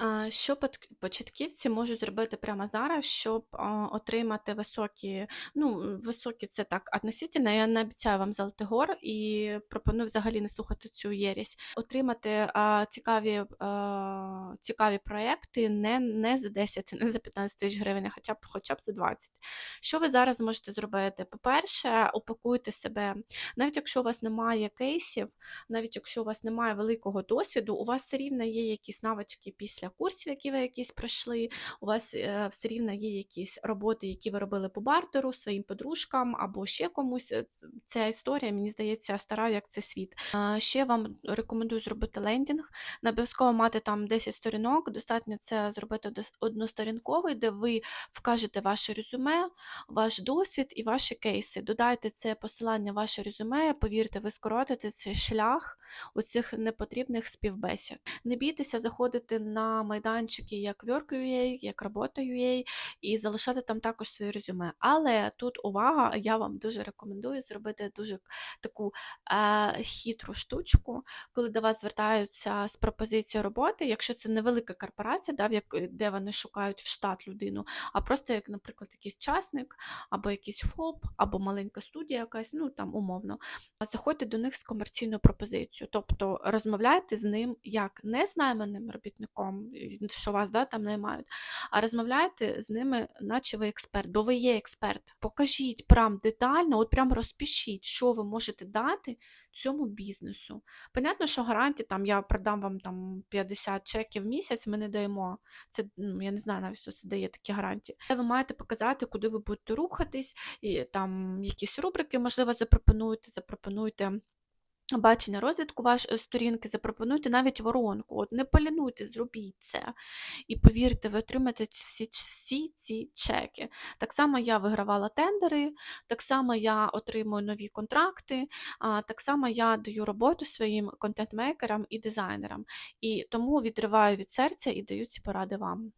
uh, Що початківці можуть зробити прямо зараз, щоб отримати високі, ну, високі це так относительно, я не обіцяю вам золотий гор і пропоную взагалі не слухати цю єресь. Отримати цікаві, цікаві проекти не, не за 10, не за 15 тисяч гривень, а хоча б, хоча б за 20. Що ви зараз можете зробити? По-перше, упакуйте себе, навіть якщо у вас немає кейсів, навіть якщо у вас немає великого досвіду, у вас все рівно є якісь навички після курсів, які ви якісь пройшли, у вас е, все рівно є якісь роботи, які ви робили по бартеру своїм подружкам або ще комусь. Е, Ця історія, мені здається, стара, як це світ. Ще вам рекомендую зробити лендінг. Не обов'язково мати там 10 сторінок, достатньо це зробити односторінковий, де ви вкажете ваше резюме, ваш досвід і ваші кейси. Додайте це посилання ваше резюме, повірте, ви скоротите цей шлях оцих непотрібних співбесід. Не бійтеся заходити на майданчики як Work.ua, як Робота.ua і залишати там також своє резюме. Але тут увага, я вам дуже рекомендую зробити дуже таку е, хитру штучку, коли до вас звертаються з пропозицією роботи, якщо це невелика корпорація, да, в як- де вони шукають в штат людину, а просто як, наприклад, якийсь частник, або якийсь ФОП, або маленька студія якась, ну там умовно. Заходьте до них з комерційною пропозицією, тобто розмовляйте з ним як не з найманим робітником, що вас да, там наймають, а розмовляйте з ними, наче ви експерт, бо ви є експерт. Покажіть прям детально, от прям розпишіть, що ви можете дати цьому бізнесу. Понятно, що гарантії там я продам вам там 50 чеків в місяць, ми не даємо. Це ну, я не знаю навіть хто це дає такі гарантії. Ви маєте показати, куди ви будете рухатись, і там якісь рубрики, можливо, запропонуєте, запропонуйте. Бачення розвитку вашої сторінки, запропонуйте навіть воронку. От не полінуйте, зробіть це. І повірте, ви отримаєте всі, всі ці чеки. Так само я вигравала тендери, так само я отримую нові контракти, так само я даю роботу своїм контент-мейкерам і дизайнерам. І тому відриваю від серця і даю ці поради вам.